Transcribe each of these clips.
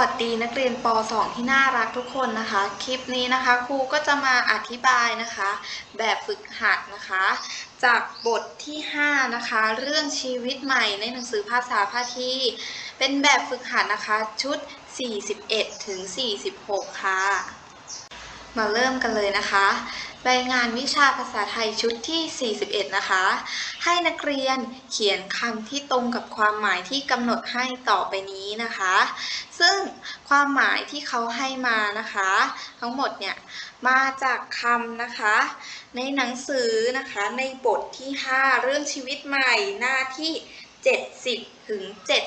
วัสดีนักเรียนป .2 ที่น่ารักทุกคนนะคะ คลิปนี้นะคะครูก็จะมาอธิบายนะคะ แบบฝึกหัดนะคะ จากบทที่ 5 นะคะ เรื่องชีวิตใหม่ในหนังสือภาษาพาทีเป็นแบบฝึกหัดนะคะชุด 41 ถึง 46 ค่ะ มาเริ่มกันเลยนะคะ รายงานวิชาภาษาไทยชุดที่ 41 นะคะ ให้นักเรียนเขียนคำที่ตรงกับความหมายที่กำหนดให้ต่อไปนี้นะคะ ซึ่งความหมายที่เขาให้มานะคะ ทั้งหมดเนี่ยมาจากคำนะคะ ในหนังสือนะคะในบทที่ 5 เรื่องชีวิตใหม่หน้าที่ 70 ถึง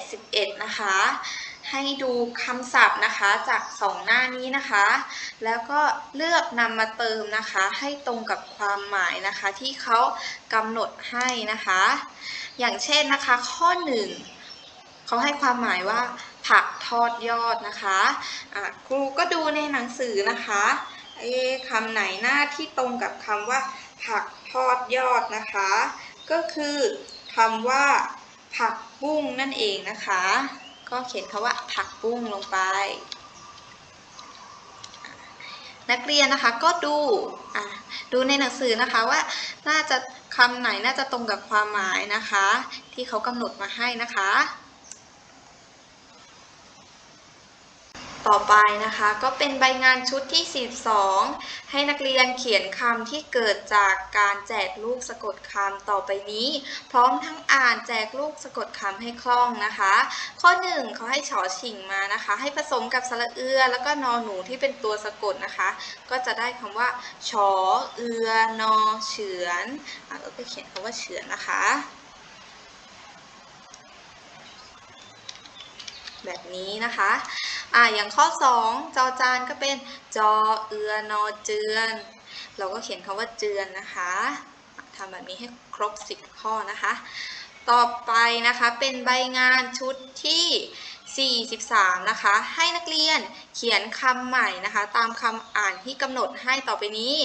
71 นะคะ ให้ดูคำศัพท์นะคะจากสองหน้านี้นะคะ แล้วก็เลือกนำมาเติมนะคะ ให้ตรงกับความหมายนะคะ ที่เขากำหนดให้นะคะ อย่างเช่นนะคะ ข้อหนึ่งเขาให้ความหมายว่า ผักทอดยอดนะคะะครูก็ดูในหนังสือนะคะเอ๊ะคำไหนหน้าที่ตรงกับคำว่า ผักทอดยอดนะคะ ก็คือคำว่า ผักบุ้งนั่นเองนะคะ ก็เขียนคาว่าผักบุ้งลงไป นักเรียนนะคะก็ดูดูในหนังสือนะคะว่าน่าจะคำไหนน่าจะตรงกับความหมายนะคะ ที่เขากำหนดมาให้นะคะ ต่อไปนะคะก็เป็นใบงานชุดที่ 42 ให้นักเรียนเขียนคำที่เกิดจากการแจกลูกสะกดคำต่อไปนี้ พร้อมทั้งอ่านแจกลูกสะกดคำให้คล่องนะคะ ข้อ 1เขาให้ฉอฉิงมานะคะ ให้ผสมกับสระเอือ แล้วก็นอหนูที่เป็นตัวสะกดนะคะ ก็จะได้คำว่าฉอเอือนอเฉือนอะเราก็เขียนคำว่าเฉือนนะคะแบบนี้นะคะ อ่าอย่างข้อ 2 จอจานก็เป็นจอเอือนอเจือน เราก็เขียนคำว่าเจือนนะคะทำแบบนี้ให้ครบ 10 ข้อนะคะ ต่อไปนะคะเป็นใบงานชุดที่ 43 นะคะ ให้นักเรียนเขียนคำใหม่นะคะ ตามคำอ่านที่กำหนดให้ต่อไปนี้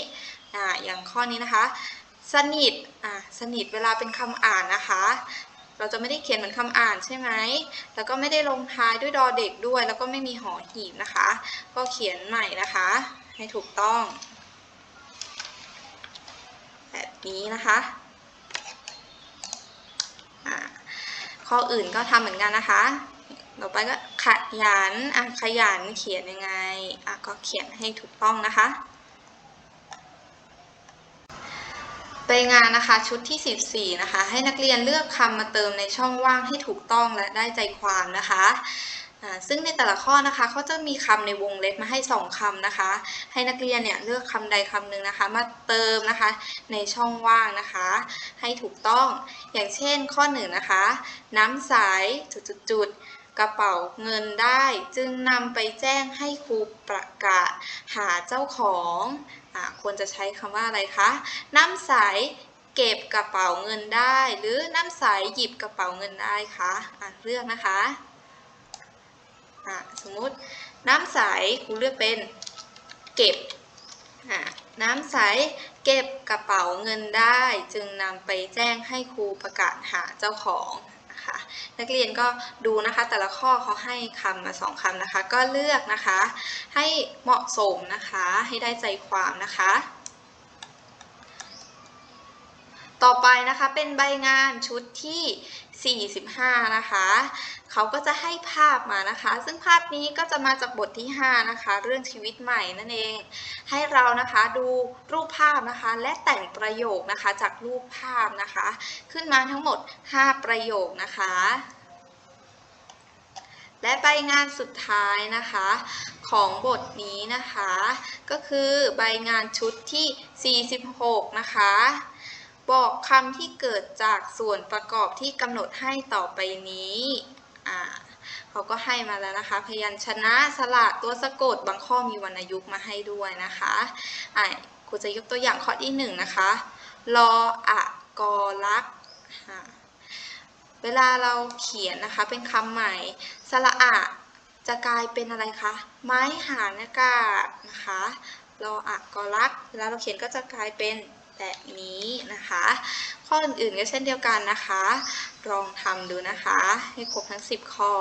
อ่าอย่างข้อนี้นะคะ สนิทอ่าสนิทเวลาเป็นคำอ่านนะคะ เราจะไม่ได้เขียนเหมือนคำอ่านใช่ไหม แล้วก็ไม่ได้ลงท้ายด้วยดอเด็กด้วย แล้วก็ไม่มีหอหีบนะคะ ก็เขียนใหม่นะคะ ให้ถูกต้อง แบบนี้นะคะข้ออื่นก็ทำเหมือนกันนะคะ ต่อไปก็ขยันอะขยันเขียนยังไงอะก็เขียนให้ถูกต้องนะคะ ไปงานนะคะชุดที่ 14 นะคะ ให้นักเรียนเลือกคำมาเติมในช่องว่างให้ถูกต้องและได้ใจความนะคะซึ่งในแต่ละข้อนะคะเขาจะมีคำในวงเล็บมาให้ 2คำนะคะ ให้นักเรียนเนี่ยเลือกคำใดคำหนึ่งนะคะ มาเติมนะคะในช่องว่างนะคะ ให้ถูกต้องอย่างเช่นข้อหนึ่งนะคะ น้ำใสจุดๆ กระเป๋าเงินได้ จึงนำไปแจ้งให้ครูประกาศหาเจ้าของอควรจะใช้คำว่าอะไรคะ น้ำใสเก็บกระเป๋าเงินได้ หรือน้ำใสหยิบกระเป๋าเงินได้คะอะเลือกนะคะอะสมมติน้ำใสครูเลือกเป็นเก็บอะน้ำใสเก็บกระเป๋าเงินได้ จึงนำไปแจ้งให้ครูประกาศหาเจ้าของ นะคะ นักเรียนก็ดูนะคะแต่ละข้อเขาให้คำมาสองคำนะคะ ก็เลือกนะคะ ให้เหมาะสมนะคะ ให้ได้ใจความนะคะ ต่อไปนะคะเป็นใบงานชุดที่ 45 นะคะเขาก็จะให้ภาพมานะคะ ซึ่งภาพนี้ก็จะมาจากบทที่ 5 นะคะ เรื่องชีวิตใหม่นั่นเอง ให้เรานะคะดูรูปภาพนะคะ และแต่งประโยคนะคะจากรูปภาพนะคะ ขึ้นมาทั้งหมด 5 ประโยคนะคะ และใบงานสุดท้ายนะคะของบทนี้นะคะ ก็คือใบงานชุดที่ 46 นะคะ บอกคำที่เกิดจากส่วนประกอบที่กำหนดให้ต่อไปนี้อ่าเขาก็ให้มาแล้วนะคะ พยัญชนะสระตัวสะกดบางข้อมีวรรณยุกต์มาให้ด้วยนะคะอ่าครูจะยกตัวอย่างข้อที่หนึ่งนะคะรออะกอลักเวลาเราเขียนนะคะเป็นคำใหม่ สระอะจะกลายเป็นอะไรคะ ไม้หานอากาศนะคะรออะกอลักเวลาเราเขียนก็จะกลายเป็น แบบนี้นะคะ ข้ออื่นๆก็เช่นเดียวกันนะคะ ลองทำดูนะคะ ให้ครบทั้ง 10 ข้อ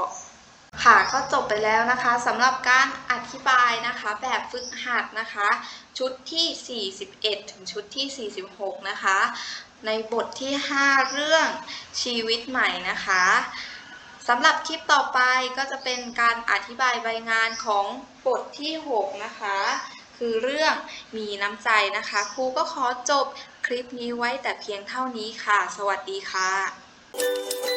ค่ะก็จบไปแล้วนะคะสำหรับการอธิบายนะคะแบบฝึกหัดนะคะ ชุดที่ 41 ถึงชุดที่ 46 นะคะ ในบทที่ 5 เรื่องชีวิตใหม่นะคะสำหรับคลิปต่อไปก็จะเป็นการอธิบายใบงานของบทที่ 6 นะคะ คือเรื่องมีน้ำใจนะคะ ครูก็ขอจบคลิปนี้ไว้แต่เพียงเท่านี้ค่ะ สวัสดีค่ะ